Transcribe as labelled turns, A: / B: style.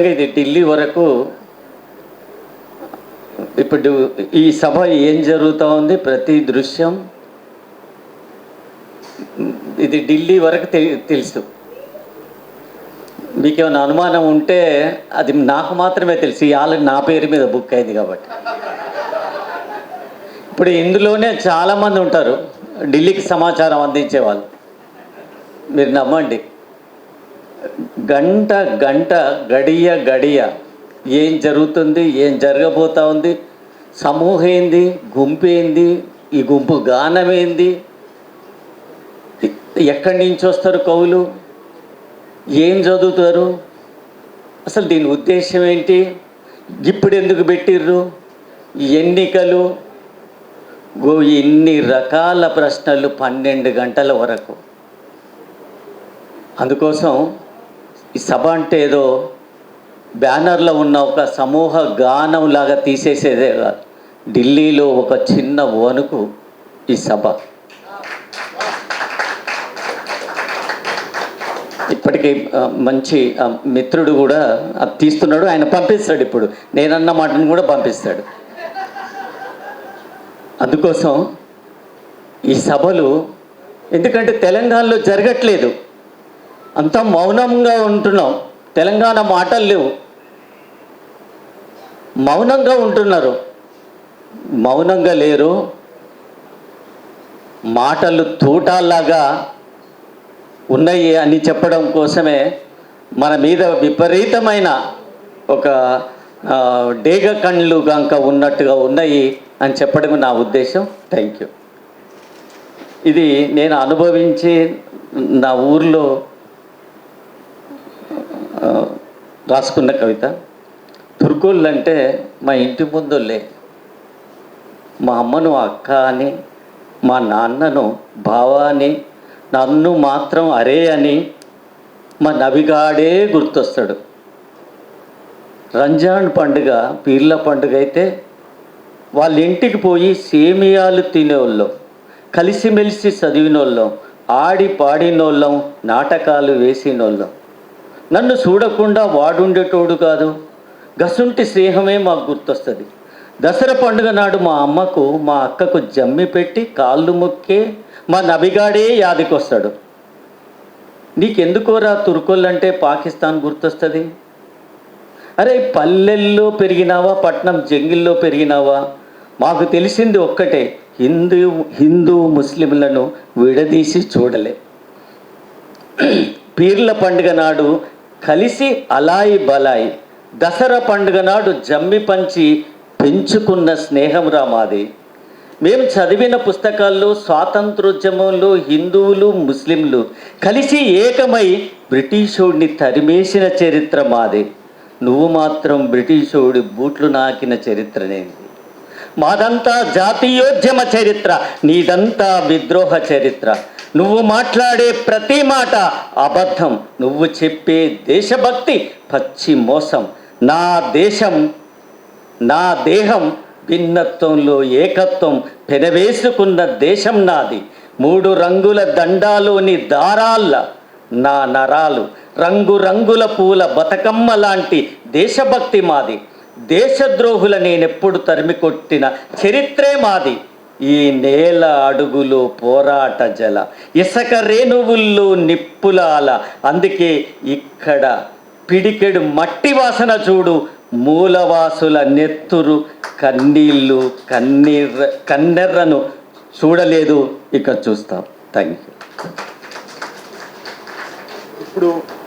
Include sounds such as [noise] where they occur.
A: ఇది ఢిల్లీ వరకు ఇప్పుడు ఈ సభ ఏం జరుగుతూ ఉంది ప్రతి దృశ్యం ఇది ఢిల్లీ వరకు తెలుసు. మీకేమైనా అనుమానం ఉంటే అది నాకు మాత్రమే తెలుసు. వాళ్ళకి నా పేరు మీద బుక్ అయింది కాబట్టి. ఇప్పుడు ఇందులోనే చాలామంది ఉంటారు. ఢిల్లీకి సమాచారం అందించే వాళ్ళు. మీరు నమ్మండి. గంట గంట గడియ గడియ. ఏం జరుగుతుంది? ఏం జరగబోతా ఉంది? సమూహం ఏంది గుంపు ఏంది ఈ గుంపు గానం ఏంది ఎక్కడి నుంచి వస్తారు కవులు? ఏం చదువుతారు? అసలు దీని ఉద్దేశం ఏంటి? ఇప్పుడు ఎందుకు పెట్టిర్రు? ఎన్నికలు? గో ఇన్ని రకాల ప్రశ్నలు పన్నెండు గంటల వరకు. అందుకోసం ఈ సభ అంటే ఏదో బ్యానర్లో ఉన్న ఒక సమూహ గానం లాగా తీసేసేదే కాదు. ఢిల్లీలో ఒక చిన్న వణుకు ఈ సభ. ఇప్పటికీ మంచి మిత్రుడు కూడా అది తీస్తున్నాడు. ఆయన పంపిస్తాడు ఇప్పుడు. నేనన్న మాటను కూడా పంపిస్తాడు. అందుకోసం ఈ సభలు ఎందుకంటే తెలంగాణలో జరగట్లేదు. అంతా మౌనంగా ఉంటున్నాం. తెలంగాణ మాటలు లేవు. మౌనంగా ఉంటున్నారు. మౌనంగా లేరు. మాటలు తూటాల్లాగా ఉన్నాయి అని చెప్పడం కోసమే మన మీద విపరీతమైన ఒక డేగ కండ్లు గంక ఉన్నట్టుగా ఉన్నాయి అని చెప్పడం నా ఉద్దేశం. థ్యాంక్ యూ ఇది నేను అనుభవించి నా ఊర్లో రాసుకున్న కవిత తుర్కోళ్ళు అంటే మా ఇంటి ముందులే మా అమ్మను అక్క అని మా నాన్నను బావ అని నన్ను మాత్రం అరే అని మా నవిగాడే గుర్తొస్తాడు. రంజాన్ పండుగ పీర్ల పండుగ అయితే వాళ్ళ ఇంటికి పోయి సేమియాలు తినేవాళ్ళం. కలిసిమెలిసి చదివినోళ్ళం. ఆడి పాడినోళ్ళం. నాటకాలు వేసినోళ్ళం. నన్ను చూడకుండా వాడుండేటోడు కాదు. గసుంటి స్నేహమే మాకు గుర్తొస్తుంది. దసరా పండుగ నాడు మా అమ్మకు మా అక్కకు జమ్మి పెట్టి కాళ్ళు మొక్కే మా నబిగాడే యాదికొస్తాడు. నీకెందుకోరా తుర్కోళ్ళంటే పాకిస్తాన్ గుర్తొస్తుంది? అరే పల్లెల్లో పెరిగినావా పట్నం జంగిల్లో పెరిగినావా? మాకు తెలిసింది ఒక్కటే హిందూ హిందూ ముస్లింలను విడదీసి చూడలే. [clears throat] పీర్ల పండుగ నాడు కలిసి అలాయి బలాయి. దసరా పండుగ నాడు జమ్మి పంచి పెంచుకున్న స్నేహంరా మాది. మేము చదివిన పుస్తకాల్లో స్వాతంత్రోద్యమంలో హిందువులు ముస్లింలు కలిసి ఏకమై బ్రిటిషోడిని తరిమేసిన చరిత్ర మాది. నువ్వు మాత్రం బ్రిటిషోడి బూట్లు నాకిన చరిత్రనేది మాదంతా జాతీయోద్యమ చరిత్ర నీదంతా విద్రోహ చరిత్ర. నువ్వు మాట్లాడే ప్రతి మాట అబద్ధం నువ్వు చెప్పే దేశభక్తి పచ్చి మోసం. నా దేశం నా దేహం భిన్నత్వంలో ఏకత్వం పెనవేసుకున్న దేశం నాది. మూడు రంగుల దండాలోని దారాల్ల నా నరాలు రంగురంగుల పూల బతుకమ్మ లాంటి దేశభక్తి మాది. దేశద్రోహుల నేనెప్పుడు తరిమి కొట్టిన చరిత్రే మాది. ఈ నేల అడుగులో పోరాట జల ఇసక రేణువుల్లో నిప్పులాల. అందుకే ఇక్కడ పిడికెడు మట్టి వాసన చూడు మూలవాసుల నెత్తురు కన్నీళ్ళు కన్నీర్ర కన్నెర్రను చూడలేదు. ఇక చూస్తాం. థ్యాంక్ యూ
B: ఇప్పుడు